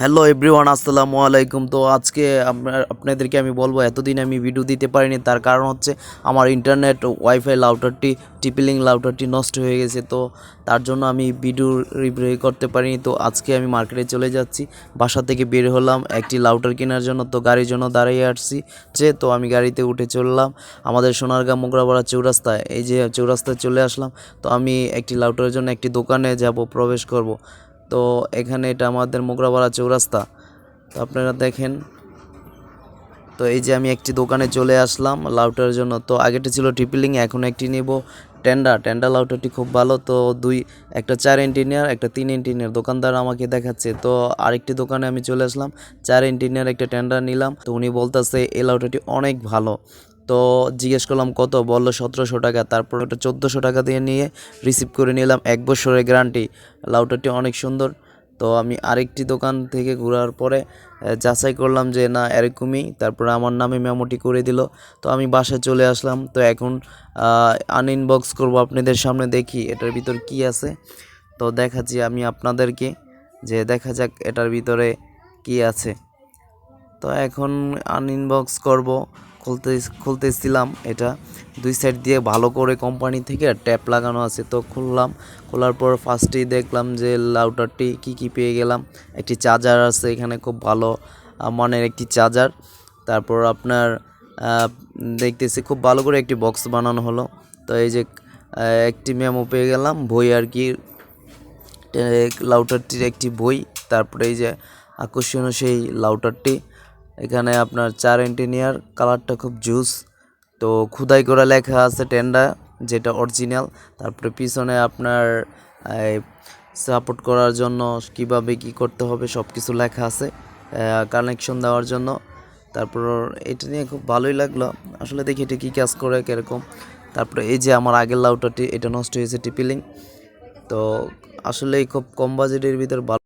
Hello everyone আসসালামু আলাইকুম। তো আজকে আপনাদেরকে আমি বলব, এতদিন আমি ভিডিও দিতে পারিনি। তার কারণ হচ্ছে আমার ইন্টারনেট ওয়াইফাই লাউটারটি টিপিলিং লাউটারটি নষ্ট হয়ে গেছে। তো তার জন্য আমি ভিডিও রিপ্লে করতে পারিনি। তো আজকে আমি মার্কেটে চলে যাচ্ছি। বাসা থেকে বের হলাম, একটি লাউটার কেনার জন্য। তো গাড়ির জন্য দাঁড়িয়ে আসছি যে, তো আমি গাড়িতে উঠে চললাম। আমাদের সোনারগাঁ মোগরাপাড়া চৌরাস্তায় এই যে চৌরাস্তায় চলে আসলাম। তো আমি একটি লাউটারের জন্য একটি দোকানে যাব, প্রবেশ করব। তো এখানে এটা আমাদের মোগরাপাড়া চৌরাস্তা। তো আপনারা দেখেন, তো এই যে আমি একটি দোকানে চলে আসলাম লাউটার জন্য। তো আগেটা ছিল ট্রিপলিং এখন একটি নেব টেন্ডা। টেন্ডা লাউটারটি খুব ভালো, তো দুই, একটা চার ইঞ্জিনিয়ার, একটা তিন ইঞ্জিনিয়ার দোকানদার আমাকে দেখাচ্ছে। তো আরেকটি দোকানে আমি চলে আসলাম, চার ইঞ্জিনিয়ার একটা টেন্ডার নিলাম। তো উনি বলতেছে, এই লাউটারটি অনেক ভালো। তো জিজ্ঞেস করলাম, কত? বলল, সতেরোশো টাকা। তারপর ওটা চোদ্দোশো টাকা দিয়ে নিয়ে রিসিভ করে নিলাম। এক বছরের গ্যারান্টি লাউটারটি অনেক সুন্দর। তো আমি আরেকটি দোকান থেকে ঘোরার পরে যাচাই করলাম যে, না, এরকমই। তারপরে আমার নামে মেমোটি করে দিল। তো আমি বাসায় চলে আসলাম। তো এখন আনইনবক্স করব আপনাদের সামনে দেখি এটার ভিতর কি আছে। তো দেখাচ্ছি আমি আপনাদেরকে যে, দেখা যাক এটার ভিতরে কি আছে। তো এখন আনইনবক্স করব। খুলতে খুলতেছিলাম এটা। দুই সাইড দিয়ে ভালো করে কোম্পানি থেকে ট্যাপ লাগানো আছে। তো খুললাম, খোলার পর ফার্স্টেই দেখলাম যে লাউটারটি কি কি পেয়ে গেলাম। একটি চার্জার আছে, এখানে খুব ভালো মানের একটি চার্জার তারপর আপনার দেখতেছি খুব ভালো করে একটি বক্স বানানো হলো। তো এই যে একটি মেমো পেয়ে গেলাম, বই আর কি। লাউটারটির একটি বই, তারপরে এই যে আকর্ষণীয় সেই লাউটারটি এখানে আপনার চার ইঞ্জিনিয়ার কালারটা খুব জুস তো খুদাই করে লেখা আছে টেন্ডা যেটা অরিজিনাল তারপরে পিছনে আপনার সাপোর্ট করার জন্য কীভাবে কি করতে হবে সব কিছু লেখা আছে কানেকশন দেওয়ার জন্য। তারপর এটা নিয়ে খুব ভালোই লাগল। আসলে দেখি এটা কী কাজ করে, কীরকম। তারপরে এই যে আমার আগের লাউটারটি এটা নষ্ট হয়েছে টিপিলিং। তো আসলে খুব কম বাজেটের ভিতর ভালো